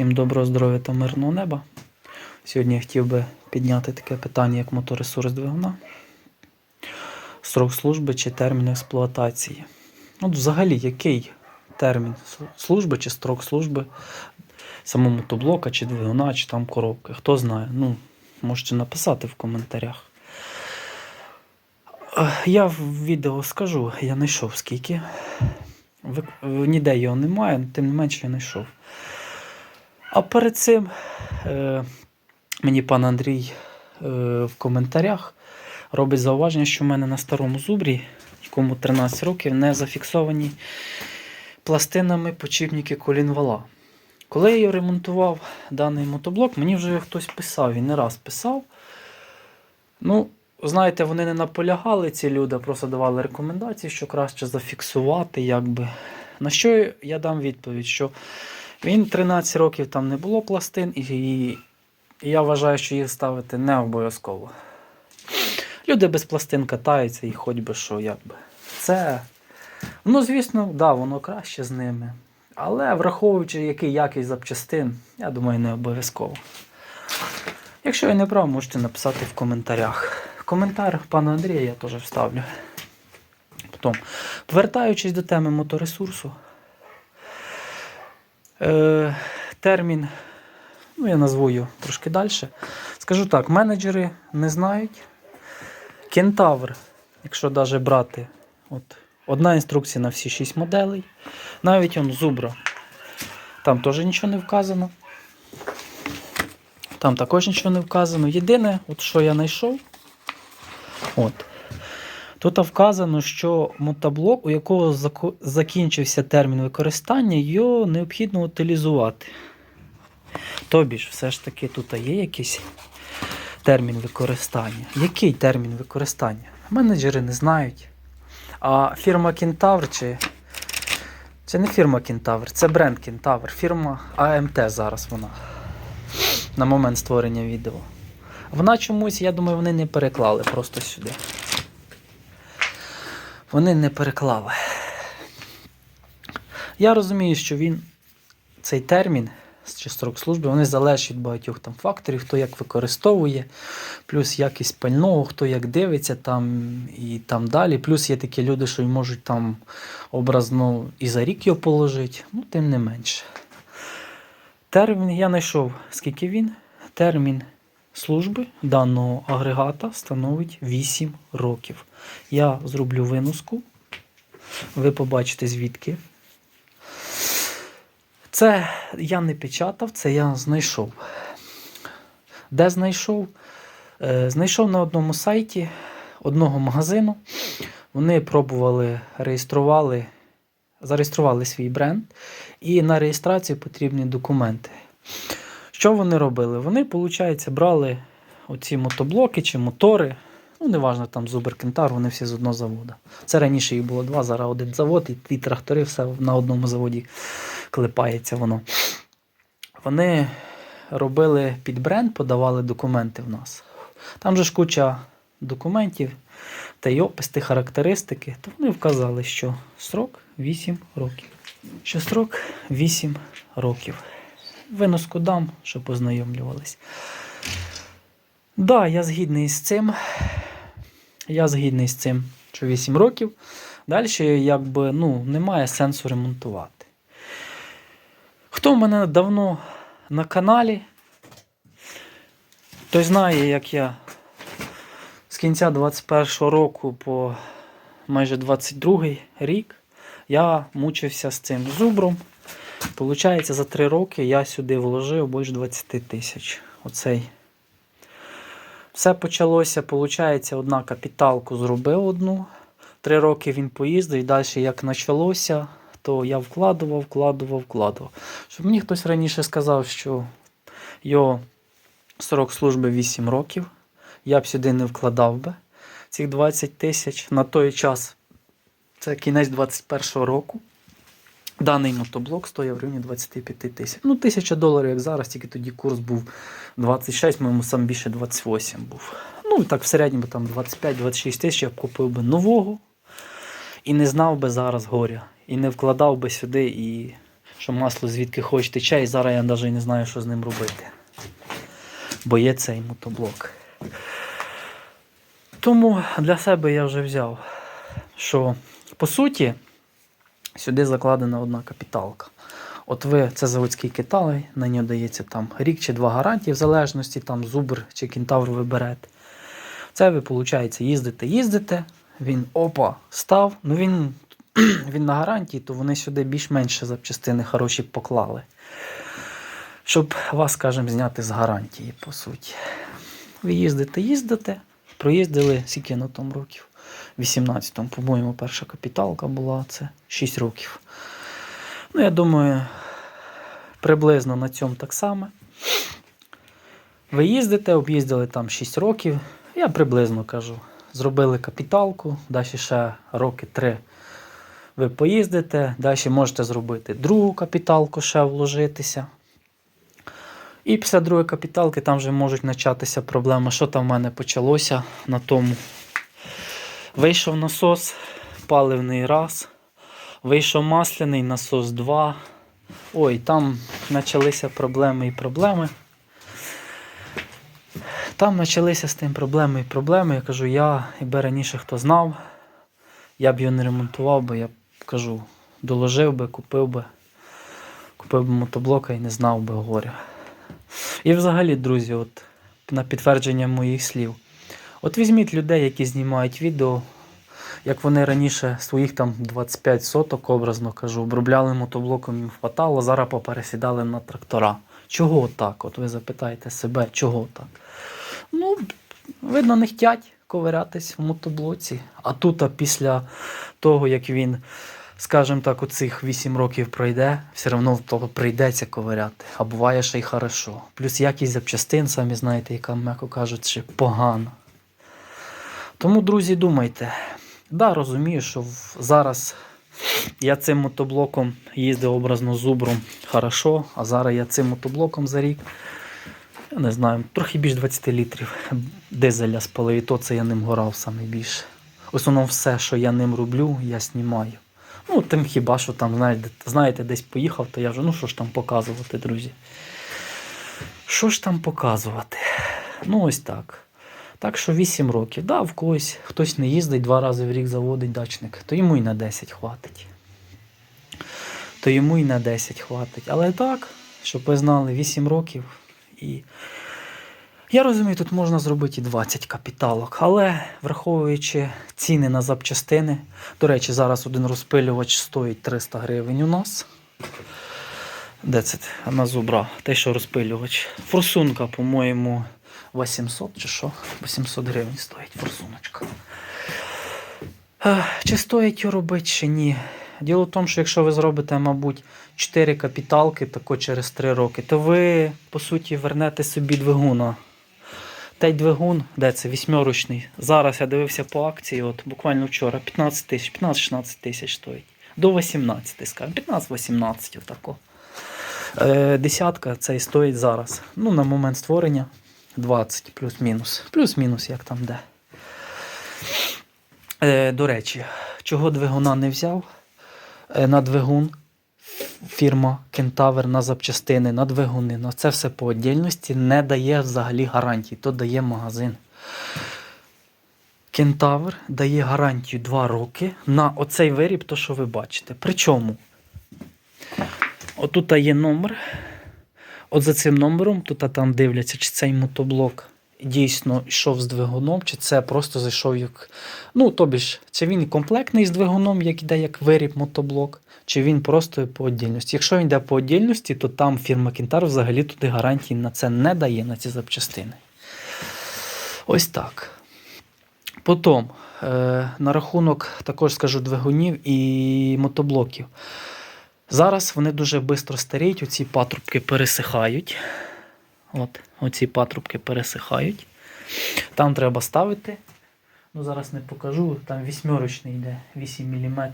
Всім доброго здоров'я та мирного неба. Сьогодні я хотів би підняти таке питання, як моторесурс двигуна, срок служби чи термін експлуатації. От взагалі, який термін служби чи строк служби самого мотоблока, чи двигуна, чи там коробки? Хто знає? Ну, можете написати в коментарях. Е, Я в відео скажу, я знайшов скільки. Ніде його немає, тим не менше я знайшов. А перед цим е, мені пан Андрій е, в коментарях робить зауваження, що в мене на старому зубрі, якому 13 років, не зафіксовані пластинами почіпники колінвала. Коли я ремонтував даний мотоблок, мені вже хтось писав, він не раз писав. Ну, знаєте, вони не наполягали, ці люди, просто давали рекомендації, що краще зафіксувати, якби. На що я дам відповідь, що він 13 років там не було пластин, і, і я вважаю, що їх ставити не обов'язково. Люди без пластин катаються і хоч би що, якби. Це, ну, звісно, да, воно краще з ними. Але враховуючи, який якість запчастин, я думаю, не обов'язково. Якщо я не прав, можете написати в коментарях. Коментар пана Андрія я теж вставлю. Потім, повертаючись до теми моторесурсу, е, термін, ну я назву його трошки далі. Скажу так, менеджери не знають. Кентавр, якщо навіть брати, от, одна інструкція на всі 6 моделей. Навіть он зубра. Там теж нічого не вказано. Там також нічого не вказано. Єдине, от що я знайшов, от, тут вказано, що мотоблок, у якого закінчився термін використання, його необхідно утилізувати. Тобі ж, все ж таки, тут є якийсь термін використання. Який термін використання? Менеджери не знають. А фірма Кентавр чи. Це не фірма Кентавр, це бренд Кентавр. Фірма АМТ зараз вона. На момент створення відео. Вона чомусь, я думаю, вони не переклали просто сюди. Вони не переклали. Я розумію, що він, цей термін чи строк служби, вони залежать від багатьох там факторів, хто як використовує, плюс якість пального, хто як дивиться там і там далі. Плюс є такі люди, що можуть там образно і за рік його положити, ну тим не менше. Термін я знайшов, скільки він. Термін служби даного агрегата становить 8 років. Я зроблю виноску. Ви побачите звідки. Це я не печатав, це я знайшов. Де знайшов? Е, Знайшов на одному сайті одного магазину. Вони пробували, реєстрували, зареєстрували свій бренд, і на реєстрацію потрібні документи. Що вони робили? Вони, виходить, брали оці мотоблоки чи мотори. Ну, неважно, там Зубер Кентар, вони всі з одного заводу. Це раніше їх було два, зараз один завод, і ті трактори все на одному заводі клепається воно. Вони робили під бренд, подавали документи в нас. Там же ж куча документів та й опис, та характеристики, то вони вказали, що строк 8 років. Що строк 8 років. Виноску дам, щоб познайомлювались. Да, я згідний з цим. Я згідний з цим, що 8 років. Далі, якби, ну, немає сенсу ремонтувати. Хто в мене давно на каналі, той знає, як я з кінця 21-го року по майже 22-й рік я мучився з цим зубром. Получається, за 3 роки я сюди вложив більше 20 тисяч. Оцей. Все почалося, виходить, одна капіталку зробив одну. Три роки він поїздив і далі як почалося, то я вкладував, вкладував, вкладував. Щоб мені хтось раніше сказав, що його срок служби 8 років, я б сюди не вкладав би цих 20 тисяч. На той час це кінець 21-го року. Даний мотоблок стоїв в районі 25 тисяч. Ну, тисяча доларів, як зараз, тільки тоді курс був 26, моєму сам більше 28 був. Ну, так в середньому там 25-26 тисяч я б купив би нового і не знав би зараз горя. І не вкладав би сюди і що масло звідки хоч тече, і зараз я навіть не знаю, що з ним робити. Бо є цей мотоблок. Тому для себе я вже взяв, що по суті сюди закладена одна капіталка. От ви це заводський киталий, на нього дається там рік чи два гарантії, в залежності там зубр чи кентавр ви берете. Це ви, виходить, їздите, їздите, він опа, став. Ну він, він на гарантії, то вони сюди більш-менше запчастини хороші поклали. Щоб вас, скажімо, зняти з гарантії, по суті. Ви їздите, їздите, проїздили скільки на тому років. 18-му, по-моєму, перша капіталка була, це 6 років. Ну, я думаю, приблизно на цьому так само. Ви їздите, об'їздили там 6 років. Я приблизно кажу. Зробили капіталку, далі ще роки 3 ви поїздите, далі можете зробити другу капіталку, ще вложитися. І після другої капіталки там вже можуть початися проблеми. Що там в мене почалося на тому? Вийшов насос, паливний раз. Вийшов масляний насос 2. Ой, там почалися проблеми і проблеми. Там почалися з тим проблеми і проблеми. Я кажу, я, якби раніше хто знав, я б його не ремонтував, бо я кажу, доложив би, купив би, купив би мотоблока і не знав би горя. І взагалі, друзі, от на підтвердження моїх слів. От візьміть людей, які знімають відео, як вони раніше своїх там 25 соток, образно кажу, обробляли мотоблоком, їм хватало, зараз попересідали на трактора. Чого так? От ви запитаєте себе, чого так? Ну, видно, не хотять ковирятись в мотоблоці. А тут, а після того, як він, скажімо так, оцих 8 років пройде, все одно прийдеться ковиряти. А буває ще й хорошо. Плюс якість запчастин, самі знаєте, яка, м'яко кажучи, погана. Тому, друзі, думайте. Да, розумію, що зараз я цим мотоблоком їздив образно зубром хорошо, а зараз я цим мотоблоком за рік, я не знаю, трохи більш 20 літрів дизеля спалив, і то це я ним горав саме більше. В основному все, що я ним роблю, я знімаю. Ну, тим хіба що там, знаєте, десь поїхав, то я вже, ну що ж там показувати, друзі. Що ж там показувати? Ну, ось так. Так що 8 років. Да, в когось хтось не їздить два рази в рік заводить дачник, то йому і на 10 хватить. То йому і на 10 хватить. Але так, щоб ви знали, 8 років. І я розумію, тут можна зробити і 20 капіталок, але враховуючи ціни на запчастини, до речі, зараз один розпилювач стоїть 300 гривень у нас. Де це на зубра? Те, що розпилювач. Форсунка, по-моєму, 800 чи що? 800 гривень стоїть форсуночка. Чи стоїть його робити, чи ні? Діло в тому, що якщо ви зробите, мабуть, 4 капіталки тако через 3 роки, то ви, по суті, вернете собі двигуна. Той двигун, де це вісьмерочний. Зараз я дивився по акції, от буквально вчора, 15 тисяч, 15-16 тисяч стоїть. До 18, скажімо, 15-18 отако. Е, десятка цей стоїть зараз. Ну, на момент створення 20 плюс-мінус. Плюс-мінус, як там де. Е, до речі, чого двигуна не взяв? Е, на двигун фірма Кентавр на запчастини, на двигуни, на це все по віддільності не дає взагалі гарантії, то дає магазин. Кентавр дає гарантію 2 роки на оцей виріб, то що ви бачите. Причому, отут є номер. От за цим номером, тут там дивляться, чи цей мотоблок дійсно йшов з двигуном, чи це просто зайшов як. Ну, тобі ж, чи він комплектний з двигуном, як йде як виріб мотоблок, чи він просто по віддільності. Якщо він йде по віддільності, то там фірма Кінтар взагалі туди гарантії на це не дає, на ці запчастини. Ось так. Потім, е, на рахунок, також скажу, двигунів і мотоблоків. Зараз вони дуже швидко старіють, оці патрубки пересихають. От, оці патрубки пересихають. Там треба ставити. Ну, зараз не покажу, там вісьмерочний йде 8 мм.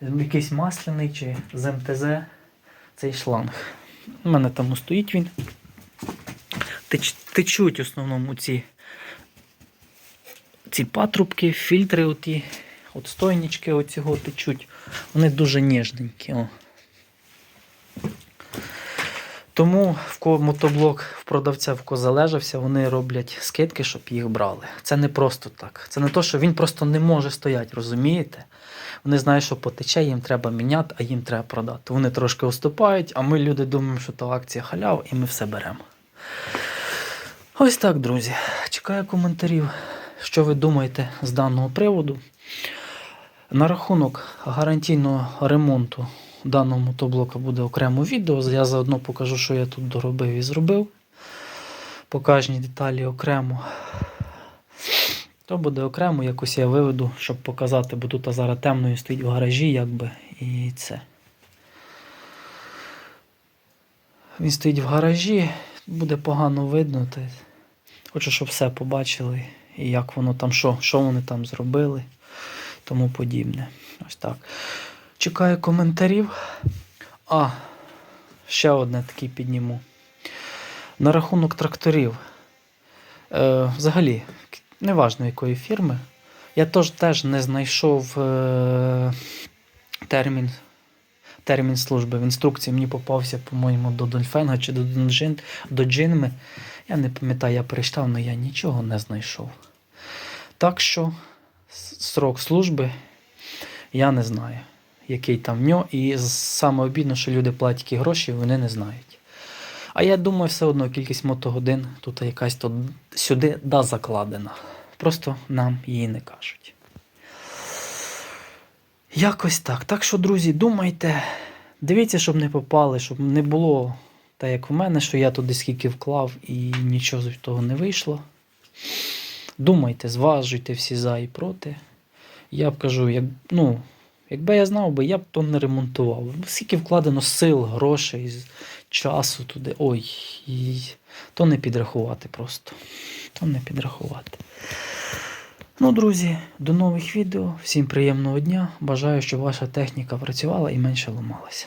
Якийсь масляний чи з МТЗ цей шланг. У мене там стоїть він. Теч, течуть в основному ці, ці патрубки, фільтри, оті, от стойнички оцього течуть. Вони дуже ніжненькі. О. Тому в кого мотоблок в продавця в кого залежався, вони роблять скидки, щоб їх брали. Це не просто так. Це не то, що він просто не може стояти, розумієте? Вони знають, що потече, їм треба міняти, а їм треба продати. Вони трошки уступають, а ми люди думаємо, що то акція халяв, і ми все беремо. Ось так, друзі. Чекаю коментарів, що ви думаєте з даного приводу. На рахунок гарантійного ремонту даного мотоблока буде окремо відео. Я заодно покажу, що я тут доробив і зробив. Покажні деталі окремо. То буде окремо, якось я виведу, щоб показати, бо тут зараз темною стоїть в гаражі, якби, і це. Він стоїть в гаражі, буде погано видно. Хочу, щоб все побачили, і як воно там, що, що вони там зробили, тому подібне. Ось так. Чекаю коментарів. А, ще одне таке підніму. На рахунок тракторів. Е, взагалі, неважно якої фірми. Я теж, теж не знайшов е, термін, термін служби. В інструкції мені попався, по-моєму, до Дольфенга чи до, Донжин, до Джинми. Я не пам'ятаю, я перечитав, але я нічого не знайшов. Так що срок служби я не знаю, який там в нього. І саме обідно, що люди платять які гроші, вони не знають. А я думаю, все одно кількість мотогодин тут якась то сюди да закладена. Просто нам її не кажуть. Якось так. Так що, друзі, думайте, дивіться, щоб не попали, щоб не було так, як в мене, що я туди скільки вклав і нічого з того не вийшло. Думайте, зважуйте всі за і проти. Я б кажу, як, ну, якби я знав би, я б то не ремонтував. Скільки вкладено сил, грошей, часу туди. Ой, і... то не підрахувати просто. То не підрахувати. Ну, друзі, до нових відео. Всім приємного дня. Бажаю, щоб ваша техніка працювала і менше ламалася.